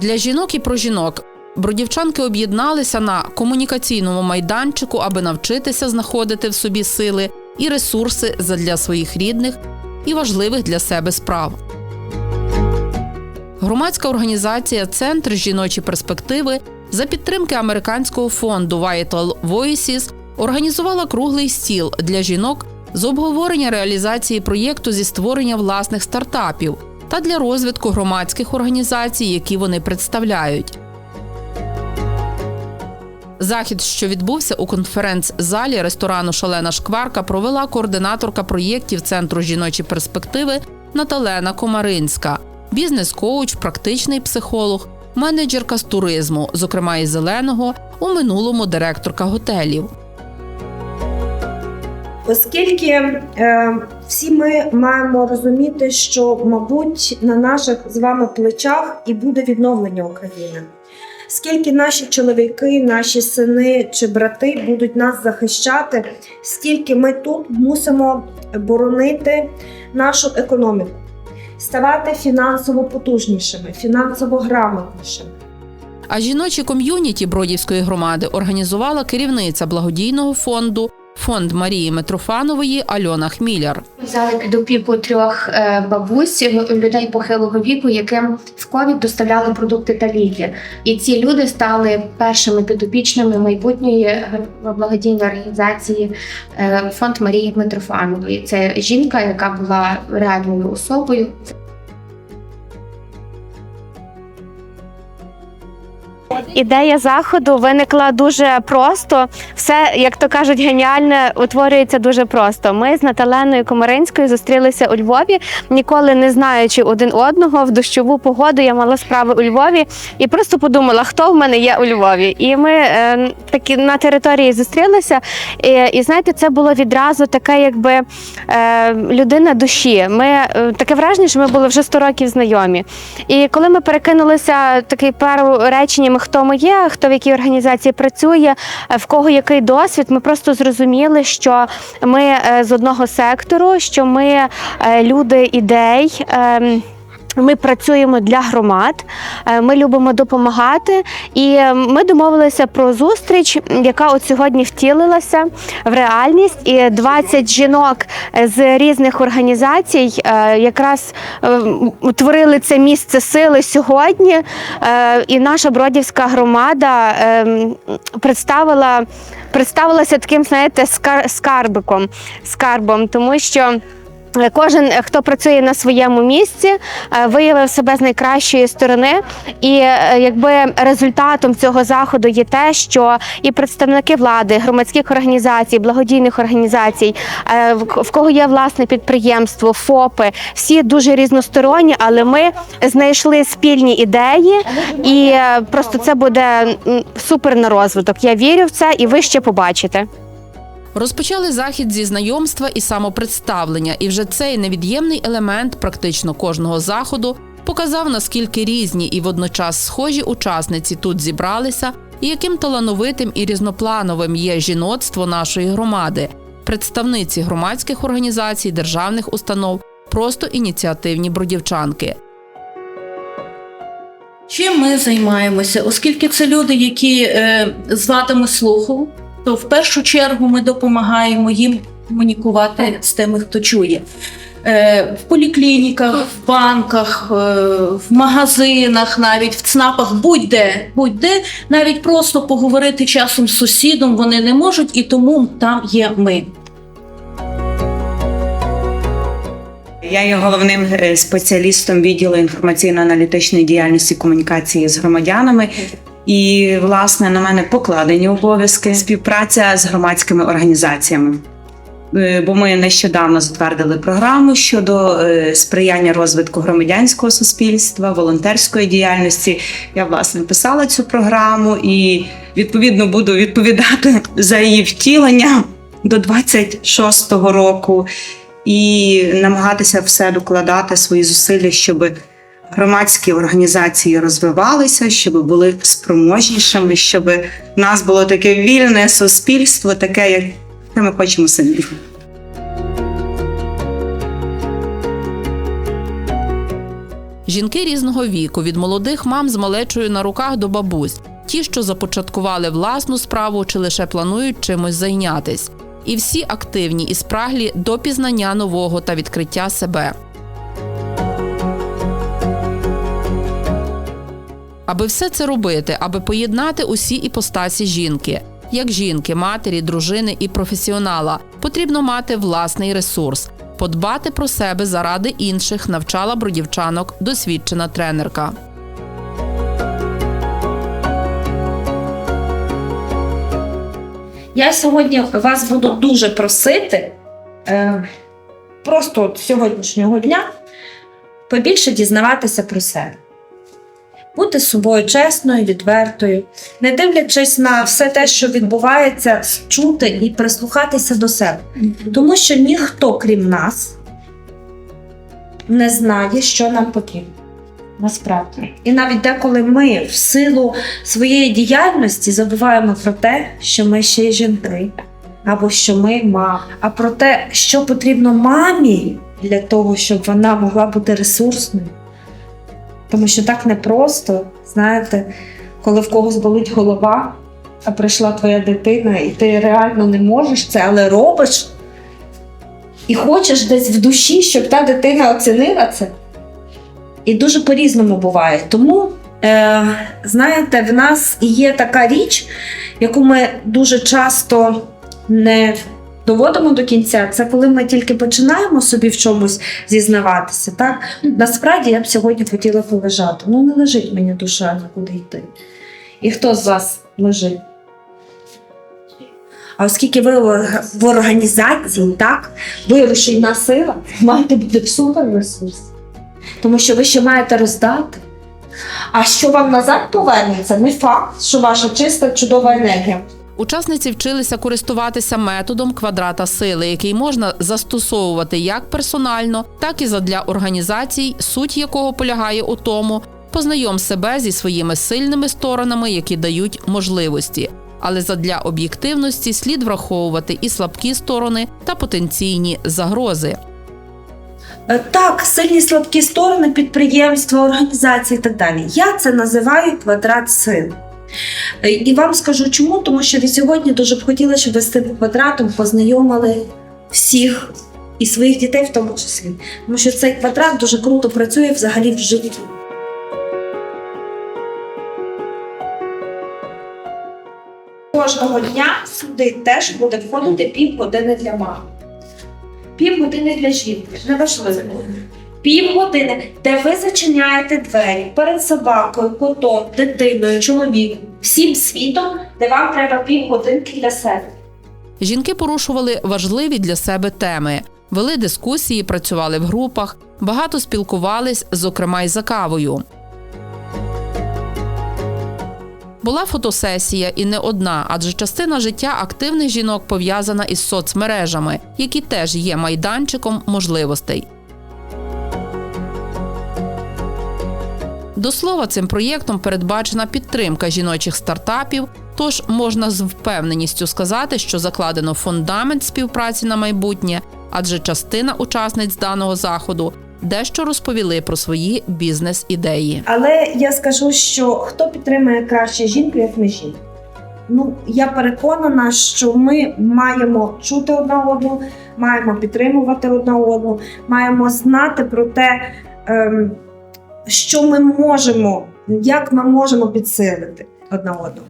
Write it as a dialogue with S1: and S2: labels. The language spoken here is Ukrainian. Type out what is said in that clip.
S1: Для жінок і про жінок бродівчанки об'єдналися на комунікаційному майданчику, аби навчитися знаходити в собі сили і ресурси задля своїх рідних і важливих для себе справ. Громадська організація Центр жіночі перспективи за підтримки американського фонду Vital Voices організувала круглий стіл для жінок з обговорення реалізації проєкту зі створення власних стартапів та для розвитку громадських організацій, які вони представляють. Захід, що відбувся у конференц-залі ресторану Шалена Шкварка, провела координаторка проєктів Центру жіночі перспективи Наталена Комаринська, бізнес-коуч, практичний психолог, менеджерка з туризму, зокрема із зеленого, у минулому директорка готелів.
S2: Оскільки е, всі ми маємо розуміти, що, мабуть, на наших з вами плечах і буде відновлення України. Скільки наші чоловіки, наші сини чи брати будуть нас захищати, стільки ми тут мусимо боронити нашу економіку, ставати фінансово потужнішими, фінансово грамотнішими.
S1: А жіночі ком'юніті Бродівської громади організувала керівниця благодійного фонду Фонд Марії Митрофанової Альона Хміляр.
S3: Взяли під опіку трьох е, бабусь, людей похилого віку, яким в ковід доставляли продукти та ліки. І ці люди стали першими підопічними майбутньої е, благодійної організації е, Фонд Марії Митрофанової. Це жінка, яка була реальною особою.
S4: Ідея заходу виникла дуже просто. Все, як то кажуть, геніальне утворюється дуже просто. Ми з Наталеною Комаринською зустрілися у Львові, ніколи не знаючи один одного в дощову погоду. Я мала справи у Львові і просто подумала, хто в мене є у Львові. І ми е, такі на території зустрілися. І, і знаєте, це було відразу таке, якби е, людина душі. Ми е, таке враження, що ми були вже 100 років знайомі. І коли ми перекинулися такий пару реченнями, хто ми є, хто в якій організації працює, е, в кого який досвід, ми просто зрозуміли, що ми е, з одного сектору, що ми е, люди ідей. Ми працюємо для громад, е, ми любимо допомагати, і е, ми домовилися про зустріч, яка от сьогодні втілилася в реальність. І 20 жінок з різних організацій е, якраз е, утворили це місце сили сьогодні. Е, І наша бродівська громада е, представила. Представилася таким, знаєте, скар- скарбиком, скарбом, тому що Е, Кожен, е, хто працює на своєму місці, е, виявив себе з найкращої сторони, і е, якби результатом цього заходу є те, що і представники влади, громадських організацій, благодійних організацій, в кого є власне підприємство, ФОПи, всі дуже різносторонні, але ми знайшли спільні ідеї, і просто це буде супер на розвиток. Я вірю в це, і ви ще побачите.
S1: Розпочали захід зі знайомства і самопредставлення, і вже цей невід'ємний елемент практично кожного заходу показав, наскільки різні і водночас схожі учасниці тут зібралися, і яким талановитим і різноплановим є жіноцтво нашої громади, представниці громадських організацій, державних установ, просто ініціативні бродівчанки.
S5: Чим ми займаємося? Оскільки це люди, які е, з вадами слуху, то в першу чергу ми допомагаємо їм комунікувати з тими, хто чує. Е, в поліклініках, в банках, е, в магазинах, навіть в ЦНАПах, будь-де, будь-де, навіть просто поговорити часом з сусідом вони не можуть, і тому там є ми.
S6: Я є головним е, спеціалістом відділу інформаційно-аналітичної діяльності комунікації з громадянами. І, власне, на мене покладені обов'язки співпраця з громадськими організаціями. Е, Бо ми нещодавно затвердили програму щодо е, сприяння розвитку громадянського суспільства, волонтерської діяльності. Я власне писала цю програму і відповідно буду відповідати за її втілення до 26-го року і намагатися все докладати свої зусилля, щоб громадські організації розвивалися, щоб були спроможнішими, щоб в нас було таке вільне суспільство, таке, як ми хочемо самі.
S1: Жінки різного віку, від молодих мам з малечою на руках до бабусь, ті, що започаткували власну справу чи лише планують чимось зайнятись. І всі активні і спраглі до пізнання нового та відкриття себе. Аби все це робити, аби поєднати усі іпостасі жінки, як жінки, матері, дружини і професіонала, потрібно мати власний ресурс, подбати про себе заради інших, навчала бродівчанок досвідчена тренерка.
S2: Я сьогодні вас буду дуже просити, е, просто от сьогоднішнього дня, побільше дізнаватися про себе. Бути з собою чесною, відвертою, не дивлячись на все те, що відбувається, чути і прислухатися до себе. Тому що ніхто, крім нас, не знає, що нам потрібно. Насправді. І навіть деколи ми в силу своєї діяльності забуваємо про те, що ми ще й жінки, або що ми мами, а про те, що потрібно мамі для того, щоб вона могла бути ресурсною. Тому що так непросто, знаєте, коли в когось болить голова, а прийшла твоя дитина, і ти реально не можеш це, але робиш. І хочеш десь в душі, щоб та дитина оцінила це. І дуже по-різному буває. Тому, е, знаєте, в нас є така річ, яку ми дуже часто не доводимо до кінця. Це коли ми тільки починаємо собі в чомусь зізнаватися. Так? Насправді я б сьогодні хотіла полежати. Ну, не лежить мені душа нікуди йти. І хто з вас лежить? А оскільки ви в організації, так, ви рушійна сила, маєте бути супер ресурс. Тому що ви ще маєте роздати. А що вам назад повернеться, не факт, що ваша чиста, чудова енергія.
S1: Учасниці вчилися користуватися методом квадрата сили, який можна застосовувати як персонально, так і задля організацій, суть якого полягає у тому, познайом себе зі своїми сильними сторонами, які дають можливості. Але задля об'єктивності слід враховувати і слабкі сторони та потенційні загрози.
S2: Е, Так, сильні слабкі сторони підприємства, організації і так далі. Я це називаю квадрат сил. Е, І вам скажу чому, тому що ви сьогодні дуже б хотіли, щоб ви з цим квадратом познайомили всіх і своїх дітей в тому числі. Тому що цей квадрат дуже круто працює взагалі в житті. Кожного дня сюди теж буде входити півгодини для мами. Півгодини для жінки, неважливо. Півгодини, де ви зачиняєте двері перед собакою, котом, дитиною, чоловіком, всім світом, де вам треба півгодинки для себе.
S1: Жінки порушували важливі для себе теми, вели дискусії, працювали в групах, багато спілкувались, зокрема й за кавою. Була фотосесія і не одна, адже частина життя активних жінок пов'язана із соцмережами, які теж є майданчиком можливостей. До слова, цим проєктом передбачена підтримка жіночих стартапів. Тож можна з впевненістю сказати, що закладено фундамент співпраці на майбутнє, адже частина учасниць даного заходу дещо розповіли про свої бізнес-ідеї.
S2: Але я скажу, що хто підтримує краще жінку, як не жінка. Ну, я переконана, що ми маємо чути одна одну, маємо підтримувати одна одну, маємо знати про те, ем, що ми можемо, як ми можемо підсилити одна одну.